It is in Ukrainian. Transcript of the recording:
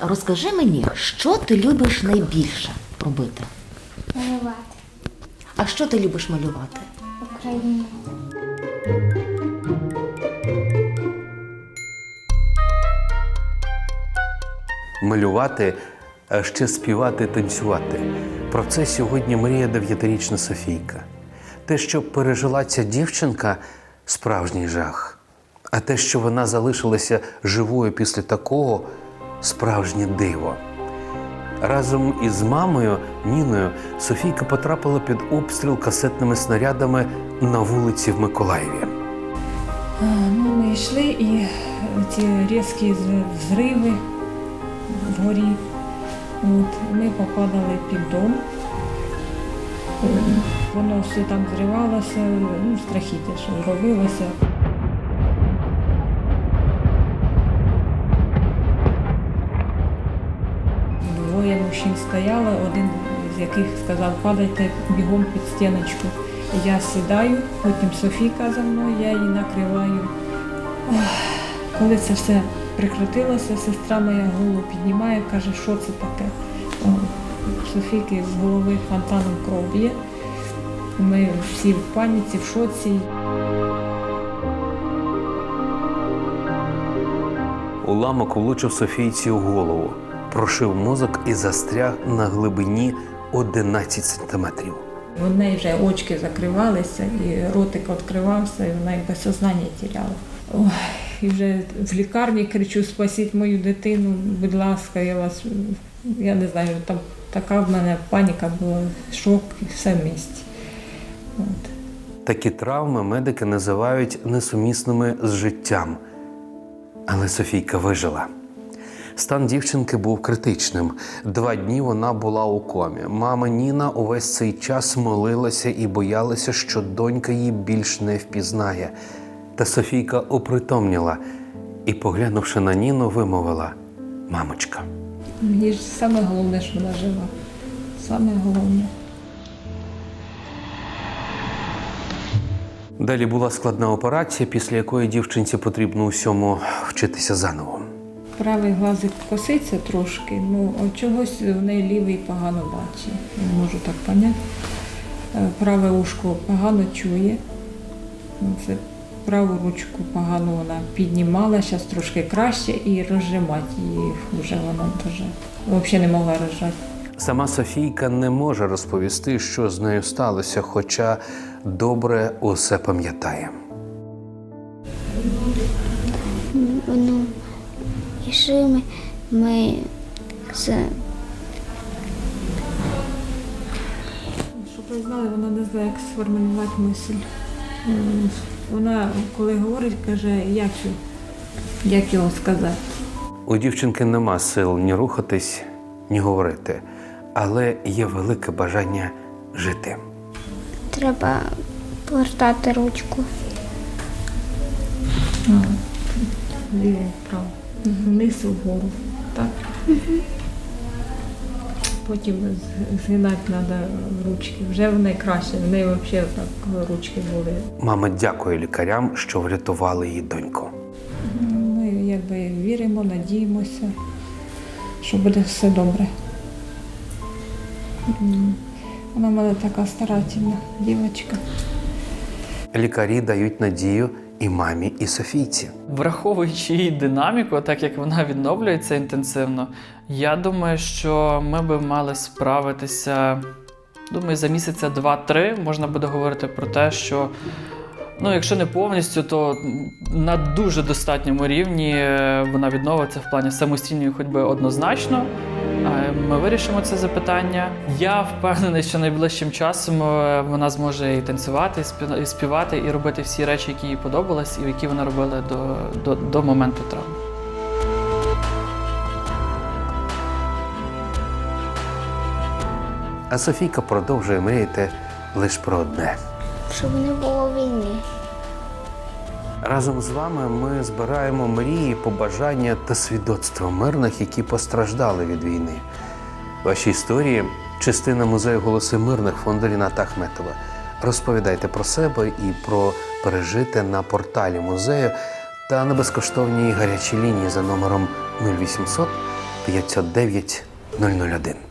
розкажи мені, що ти любиш найбільше робити? Малювати А що ти любиш малювати? Україну. малювати, а ще співати, танцювати. Про це сьогодні мріє дев'ятирічна Софійка. Те, що пережила ця дівчинка, справжній жах. А те, що вона залишилася живою після такого, справжнє диво. Разом із мамою Ніною Софійка потрапила під обстріл касетними снарядами на вулиці в Миколаєві. Ну, ми йшли і ці різкі взриви вгорі. От, ми попадали під дом. Е, Воно все там зривалося, ну, страхіття, що робилося. Двоє мужчин стояли, один з яких сказав, падайте бігом під стіночку. Я сідаю, потім Софійка за мною, я її накриваю. Ох, Коли це все прекратилося, сестра моя голову піднімає, каже, що це таке. Софійки з голови фонтаном кров б'є. Ми всі в паніці, в шоці. Уламок влучив Софійці у голову, прошив мозок і застряг на глибині 11 сантиметрів. В неї вже очки закривалися, і ротик відкривався, і вона якби сознання тіряла. Ой, і вже в лікарні кричу: спасіть мою дитину, будь ласка, я вас. Я не знаю, там така в мене паніка була, шок і все в місті. От. Такі травми медики називають несумісними з життям. Але Софійка вижила. Стан дівчинки був критичним. Два дні вона була у комі. Мама Ніна увесь цей час молилася і боялася, що донька її більш не впізнає. Та Софійка опритомніла і, поглянувши на Ніну, вимовила: Мамочка. Мені ж саме головне, що вона жива. Саме головне. Далі була складна операція, після якої дівчинці потрібно усьому вчитися заново. Правий глазик коситься трошки, ну чогось в неї лівий погано бачить. Не можу так поняти. Е, Праве ушко погано чує. Ну, Це праву ручку погано вона піднімала, зараз трошки краще і розжимати її вже вона дуже. Взагалі не могла розжати. Сама Софійка не може розповісти, що з нею сталося, хоча добре усе пам'ятає. Йшли ми, з Щоб ви знали, вона не знає, як сформулювати мисль. Вона, коли говорить, каже, як, його- як його сказати. У дівчинки нема сил ні рухатись, ні говорити, але є велике бажання жити. треба повертати ручку. Ліво, вправо. Вниз вгору. Так? Потім згинати треба ручки. Вже в неї краще, в неї взагалі так ручки були. Мама дякує лікарям, що врятували її доньку. Ми якби віримо, надіємося, що буде все добре. Вона в мене така старательна дівчинка. Лікарі дають надію і мамі, і Софійці. Враховуючи її динаміку, так як вона відновлюється інтенсивно, я думаю, що ми би мали справитися. Думаю, за місяця два-три можна буде говорити про те, що ну, якщо не повністю, то на дуже достатньому рівні е, вона відновиться в плані самостійної ходьби однозначно. Ми вирішимо це запитання. Я впевнений, що найближчим часом е, вона зможе і танцювати, і співати, і робити всі речі, які їй подобались, і які вона робила до, до, до моменту травми. А Софійка продовжує мріяти лише про одне. Щоб не було війни. Разом з вами ми збираємо мрії, побажання та свідоцтва мирних, які постраждали від війни. Ваші історії частина музею голоси мирних фонду Ріната Ахметова. Розповідайте про себе і про пережите на порталі музею та на безкоштовній гарячій лінії за номером 0800 509 001.